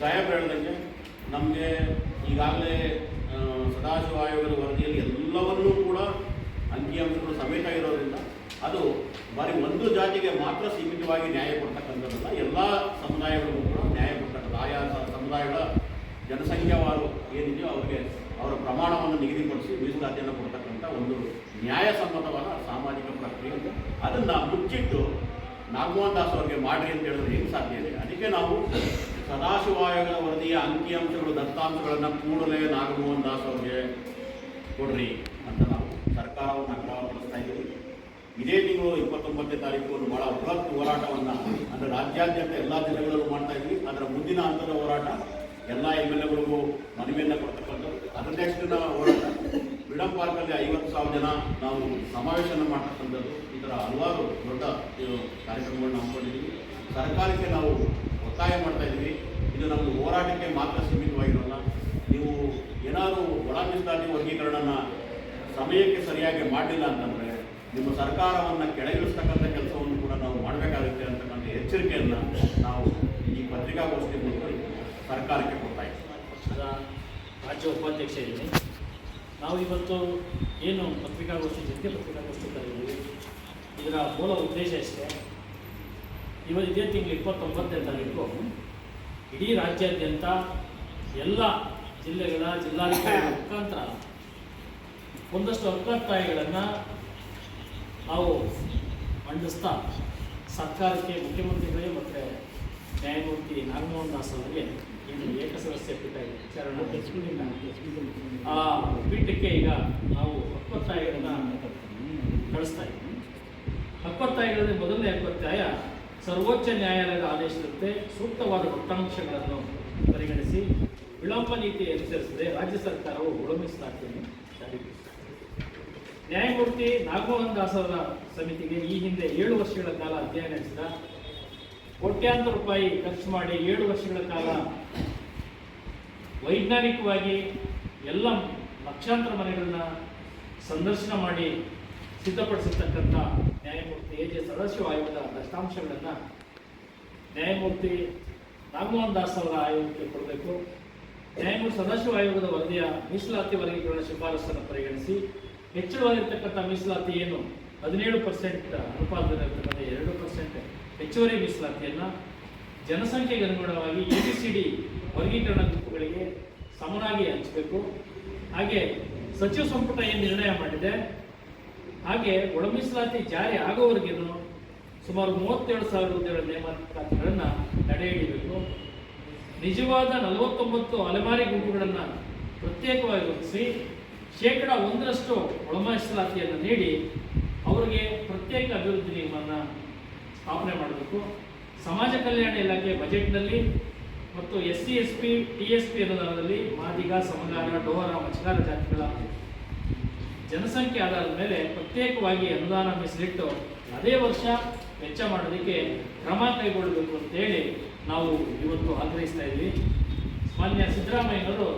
ಸಾಹೇಬ್ರು ಹೇಳ್ದಂಗೆ ನಮಗೆ ಈಗಾಗಲೇ ಸದಾಶಿವ ಆಯೋಗದ ವರದಿಯಲ್ಲಿ ಎಲ್ಲವನ್ನೂ ಕೂಡ ಅಂಕಿಅಂಶಗಳು ಸಮೇತ ಇರೋದ್ರಿಂದ ಅದು ಬರೀ ಒಂದು ಜಾತಿಗೆ ಮಾತ್ರ ಸೀಮಿತವಾಗಿ ನ್ಯಾಯ ಕೊಡ್ತಕ್ಕಂಥದ್ದಲ್ಲ. ಎಲ್ಲ ಸಮುದಾಯಗಳಿಗೂ ಕೂಡ ನ್ಯಾಯ ಕೊಡ್ತಕ್ಕಂಥ ಆಯಾ ಸ- ಸಮುದಾಯಗಳ ಜನಸಂಖ್ಯಾವಾರು ಏನಿದೆಯೋ ಅವರಿಗೆ ಅವರ ಪ್ರಮಾಣವನ್ನು ನಿಗದಿಪಡಿಸಿ ಮೀಸಲಾತಿಯನ್ನು ಕೊಡ್ತಕ್ಕಂಥ ಒಂದು ನ್ಯಾಯಸಮ್ಮತವಾದ ಸಾಮಾಜಿಕ ಪ್ರಕ್ರಿಯೆ ಅದನ್ನು ಮುಚ್ಚಿಟ್ಟು ನಾಗಮೋಹನ್ ದಾಸ್ ಅವರಿಗೆ ಮಾಡ್ರಿ ಅಂತ ಹೇಳಿದ್ರೆ ಹೆಂಗೆ ಸಾಧ್ಯ ಇದೆ? ಅದಕ್ಕೆ ನಾವು ಸದಾಶಿವ ಆಯೋಗದ ವರದಿಯ ಅಂಕಿಅಂಶಗಳು, ದತ್ತಾಂಶಗಳನ್ನು ಕೂಡಲೇ ನಾಗಮೋಹನ್ ದಾಸ್ ಅವರಿಗೆ ಕೊಡ್ರಿ ಅಂತ ನಾವು ಸರ್ಕಾರವನ್ನು ಇದೇ ತಿಂಗಳು ಇಪ್ಪತ್ತೊಂಬತ್ತನೇ ತಾರೀಕು ಒಂದು ಬಹಳ ಬೃಹತ್ ಹೋರಾಟವನ್ನು ಅಂದರೆ ರಾಜ್ಯಾದ್ಯಂತ ಎಲ್ಲ ಜಿಲ್ಲೆಗಳಲ್ಲೂ ಮಾಡ್ತಾ ಇದ್ವಿ. ಅದರ ಮುಂದಿನ ಹಂತದ ಹೋರಾಟ ಎಲ್ಲ ಎಂ ಎಲ್ ಎಗಳಿಗೂ ಮನವಿಯನ್ನು ಕೊಡ್ತಕ್ಕಂಥದ್ದು. ಅದರ ನೆಕ್ಸ್ಟ್ ಹೋರಾಟ. ಫ್ರೀಡಂ ಪಾರ್ಕಲ್ಲಿ ಐವತ್ತು ಸಾವಿರ ಜನ ನಾವು ಸಮಾವೇಶನ ಮಾಡ್ತಕ್ಕಂಥದ್ದು. ಈ ಥರ ಹಲವಾರು ದೊಡ್ಡ ಕಾರ್ಯಕ್ರಮಗಳನ್ನ ಹಮ್ಮಿಕೊಂಡಿದ್ದೀವಿ. ಸರ್ಕಾರಕ್ಕೆ ನಾವು ಒತ್ತಾಯ ಮಾಡ್ತಾ ಇದ್ದೀವಿ. ಇದು ನಮ್ಮ ಹೋರಾಟಕ್ಕೆ ಮಾತ್ರ ಸೀಮಿತವಾಗಿರೋಲ್ಲ. ನೀವು ಏನಾದರೂ ಒಳ ಮೀಸಲಾತಿ ವರ್ಗೀಕರಣನ ಸಮಯಕ್ಕೆ ಸರಿಯಾಗಿ ಮಾಡಲಿಲ್ಲ ಅಂತಂದರೆ ನಿಮ್ಮ ಸರ್ಕಾರವನ್ನು ಕೆಳಗಿಳಿಸ್ತಕ್ಕಂಥ ಕೆಲಸವನ್ನು ಕೂಡ ನಾವು ಮಾಡಬೇಕಾಗುತ್ತೆ ಅಂತಕ್ಕಂಥ ಎಚ್ಚರಿಕೆಯನ್ನು ನಾವು ಈ ಪತ್ರಿಕಾಗೋಷ್ಠಿ ಮೂಲಕ ಸರ್ಕಾರಕ್ಕೆ ಕೊಡ್ತಾ ಇದ್ದೀವಿ. ರಾಜ್ಯ ಉಪಾಧ್ಯಕ್ಷ ಇದ್ದೀನಿ. ನಾವು ಇವತ್ತು ಏನು ಪತ್ರಿಕಾಗೋಷ್ಠಿ ಜೊತೆ ಪತ್ರಿಕಾಗೋಷ್ಠಿ ಕರೆದಿದ್ದೀವಿ. ಇದರ ಮೂಲ ಉದ್ದೇಶ ಇಷ್ಟೇ. ಇವ ಇದೇ ತಿಂಗಳು ಇಪ್ಪತ್ತೊಂಬತ್ತನೇ ತಾರೀಕು ಇಡೀ ರಾಜ್ಯಾದ್ಯಂತ ಎಲ್ಲ ಜಿಲ್ಲೆಗಳ ಜಿಲ್ಲಾಧಿಕಾರಿಗಳ ಮುಖಾಂತರ ಒಂದಷ್ಟು ಒಕ್ಕತ್ತಾಯಿಗಳನ್ನು ನಾವು ಮಂಡಿಸ್ತಾ ಸರ್ಕಾರಕ್ಕೆ ಮುಖ್ಯಮಂತ್ರಿಗಳೇ ಮತ್ತು ನ್ಯಾಯಮೂರ್ತಿ ನಾಗಮೋಹನ್ ದಾಸ್ ಅವರಿಗೆ ಏನು ಏಕಸದಸ್ಯ ಪೀಠ ಇದೆ ಆ ಪೀಠಕ್ಕೆ ಈಗ ನಾವು ಒಕ್ಕತ್ತಾಯಿಗಳನ್ನು ಕಳಿಸ್ತಾ ಇದ್ದೀವಿ. ಹಕ್ಕೊತ್ತಾಯಗಳಲ್ಲಿ ಮೊದಲನೇ ಹಕ್ಕೊತ್ತಾಯ ಸರ್ವೋಚ್ಚ ನ್ಯಾಯಾಲಯದ ಆದೇಶದಂತೆ ಸೂಕ್ತವಾದ ದತ್ತಾಂಶಗಳನ್ನು ಪರಿಗಣಿಸಿ ವಿಳಂಬ ನೀತಿ ಅನುಸರಿಸದೆ ರಾಜ್ಯ ಸರ್ಕಾರವು ಜಾರಿಗೊಳಿಸಿದೆ ನ್ಯಾಯಮೂರ್ತಿ ನಾಗಮೋಹನ್ ದಾಸ್ ಸಮಿತಿಗೆ ಈ ಹಿಂದೆ ಏಳು ವರ್ಷಗಳ ಕಾಲ ಅಧ್ಯಯನ ನಡೆಸಿದ. ಕೋಟ್ಯಾಂತರ ರೂಪಾಯಿ ಖರ್ಚು ಮಾಡಿ ಏಳು ವರ್ಷಗಳ ಕಾಲ ವೈಜ್ಞಾನಿಕವಾಗಿ ಎಲ್ಲ ಲಕ್ಷಾಂತರ ಮನೆಗಳನ್ನು ಸಂದರ್ಶನ ಮಾಡಿ ಸಿದ್ಧಪಡಿಸಿರ್ತಕ್ಕಂಥ ನ್ಯಾಯಮೂರ್ತಿ ಎ ಜೆ ಸದಾಶಿವ ಆಯೋಗದ ದತ್ತಾಂಶಗಳನ್ನು ನ್ಯಾಯಮೂರ್ತಿ ನಾಗಮೋಹನ್ ದಾಸ್ ಅವರ ಆಯೋಗಕ್ಕೆ ಕೊಡಬೇಕು. ನ್ಯಾಯಮೂರ್ತಿ ಸದಾಶಿವ ಆಯೋಗದ ವರದಿಯ ಮೀಸಲಾತಿ ವರ್ಗೀಕರಣ ಶಿಫಾರಸನ್ನು ಪರಿಗಣಿಸಿ ಹೆಚ್ಚಳವಾಗಿರ್ತಕ್ಕಂಥ ಮೀಸಲಾತಿ ಏನು? ಹದಿನೇಳು ಪರ್ಸೆಂಟ್ ಅನುಪಾತದಲ್ಲಿರ್ತಕ್ಕಂಥ ಎರಡು ಪರ್ಸೆಂಟ್ ಹೆಚ್ಚುವರಿ ಮೀಸಲಾತಿಯನ್ನು ಜನಸಂಖ್ಯೆಗೆ ಅನುಗುಣವಾಗಿ ಎ ಬಿ ಸಿ ಡಿ ವರ್ಗೀಕರಣ ಗುಂಪುಗಳಿಗೆ ಸಮನಾಗಿ ಹಂಚಬೇಕು. ಹಾಗೆ ಸಚಿವ ಸಂಪುಟ ಏನು ನಿರ್ಣಯ ಮಾಡಿದೆ? ಹಾಗೆ ಒಳ ಮೀಸಲಾತಿ ಜಾರಿ ಆಗೋವರೆಗೂ ಸುಮಾರು ಮೂವತ್ತೇಳು ಸಾವಿರ ಹುದ್ದೆಗಳ ನೇಮಕಾತಿಗಳನ್ನು ತಡೆ ಹಿಡಿಯಬೇಕು ನಿಜವಾದ ನಲವತ್ತೊಂಬತ್ತು ಅಲೆಮಾರಿ ಗುಂಪುಗಳನ್ನು ಪ್ರತ್ಯೇಕವಾಗಿ ಗುರುತಿಸಿ ಶೇಕಡ ಒಂದರಷ್ಟು ಒಳಮೀಸಲಾತಿಯನ್ನು ನೀಡಿ ಅವರಿಗೆ ಪ್ರತ್ಯೇಕ ಅಭಿವೃದ್ಧಿ ನಿಯಮವನ್ನು ಸ್ಥಾಪನೆ ಮಾಡಬೇಕು. ಸಮಾಜ ಕಲ್ಯಾಣ ಇಲಾಖೆ ಬಜೆಟ್ನಲ್ಲಿ ಮತ್ತು S C S P T S P ಅನುದಾನದಲ್ಲಿ ಮಾದಿಗ, ಸಮಗಾರ, ಡೋಹರ, ಮಚ್ಚಗಾರ ಜಾತಿಗಳ ಜನಸಂಖ್ಯೆ ಆಧಾರದ ಮೇಲೆ ಪ್ರತ್ಯೇಕವಾಗಿ ಅನುದಾನ ಮೀಸಲಿಟ್ಟು ಅದೇ ವರ್ಷ ವೆಚ್ಚ ಮಾಡೋದಕ್ಕೆ ಕ್ರಮ ಕೈಗೊಳ್ಳಬೇಕು ಅಂತೇಳಿ ನಾವು ಇವತ್ತು ಆಗ್ರಹಿಸ್ತಾ ಇದ್ವಿ. ಮಾನ್ಯ ಸಿದ್ದರಾಮಯ್ಯನವರು